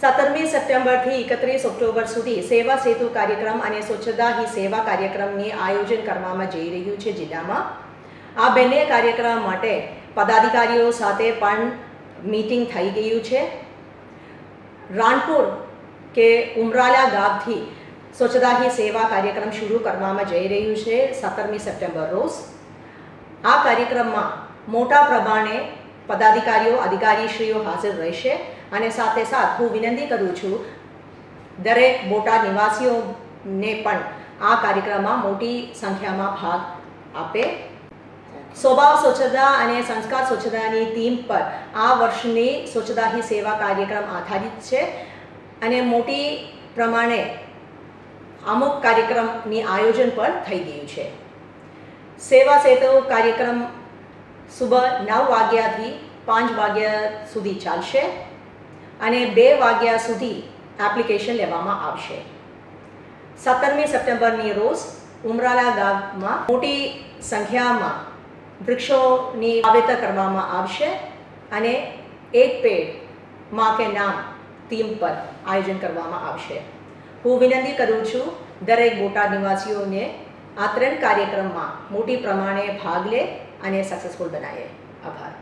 સત્તરમી સપ્ટેમ્બરથી એકત્રીસ ઓક્ટોબર સુધી સેવા સેતુ કાર્યક્રમ અને સ્વચ્છતા હી સેવા કાર્યક્રમની આયોજન કરવામાં જઈ રહ્યું છે જિલ્લામાં. આ બંને કાર્યક્રમ માટે પદાધિકારીઓ સાથે પણ મીટિંગ થઈ ગયું છે. રાણપુર કે ઉમરાલા ગામથી સ્વચ્છતા હી સેવા કાર્યક્રમ શરૂ કરવામાં જઈ રહ્યું છે સત્તરમી સપ્ટેમ્બર રોજ. આ કાર્યક્રમમાં મોટા પ્રમાણે પદાધિકારીઓ, અધિકારીશ્રીઓ હાજર રહેશે. અને સાથે સાથ હું વિનંતી કરું છું દરેક મોટા નિવાસીઓને પણ આ કાર્યક્રમમાં મોટી સંખ્યામાં ભાગ આપે. સ્વભાવ સ્વચ્છતા અને સંસ્કાર સ્વચ્છતાની થીમ પર આ વર્ષની સ્વચ્છતા હી સેવા કાર્યક્રમ આધારિત છે અને મોટી પ્રમાણે અમુક કાર્યક્રમની આયોજન પણ થઈ ગયું છે. સેવા સેતુ કાર્યક્રમ સુબહ નવ વાગ્યાથી પાંચ વાગ્યા સુધી ચાલશે. અને બે વાગ્યા સુધી એપ્લિકેશન લેવામાં આવશે. સત્તરમી સપ્ટેમ્બરની રોજ ઉમરાલા ગામમાં મોટી સંખ્યામાં વૃક્ષોની વાવેતર કરવામાં આવશે અને એક પેડમાં કે નામ થીમ પર આયોજન કરવામાં આવશે. હું વિનંતી કરું છું દરેક મોટા નિવાસીઓને આ ત્રણ કાર્યક્રમમાં મોટી પ્રમાણે ભાગ લે અને સક્સેસફુલ બનાવે. આભાર.